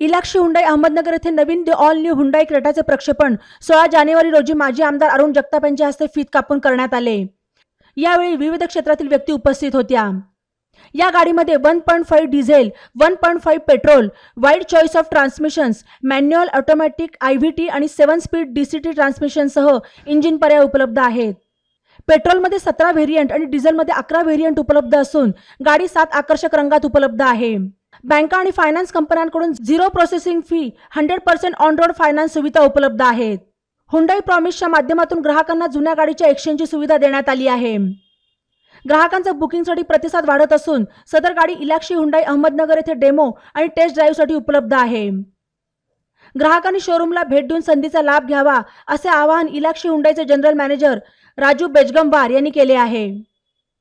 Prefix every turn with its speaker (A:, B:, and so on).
A: Ilakshi Hyundai Ahmednagar येथे नवीन the all new Hyundai क्रेटाचे प्रक्षेपण. सोळा जानेवारी रोजी माजी आमदार अरुण जगताप यांच्या हस्ते फीत कापून करण्यात आले. यावेळी विविध क्षेत्रातील व्यक्ती उपस्थित होत्या. या गाडीमध्ये one point five diesel one point five petrol wide choice of transmissions manual automatic I V T आणि seven speed D C T ट्रान्समिशनसह engine पर्याय उपलब्ध आहेत. पेट्रोलमध्ये सतरा व्हेरियंट आणि डिझेलमध्ये अकरा व्हेरियंट उपलब्ध असून गाडी सात आकर्षक रंगात उपलब्ध आहे. बँका आणि फायनान्स कंपन्यांकडून zero processing fee hundred percent on road finance सुविधा उपलब्ध आहेत. हुंडाई प्रॉमिसच्या माध्यमातून ग्राहकांना जुन्या गाडीच्या एक्सचेंजची सुविधा देण्यात आली आहे. ग्राहकांचा बुकिंगसाठी प्रतिसाद वाढत असून सदर गाडी इलाक्षी हुंडाई अहमदनगर येथे डेमो आणि टेस्ट ड्राईव्हसाठी उपलब्ध आहे. ग्राहकांनी शोरूमला भेट देऊन संधीचा लाभ घ्यावा असे आवाहन इलाक्षी हुंडाईचे जनरल मॅनेजर राजू बेजगमवार यांनी केले आहे.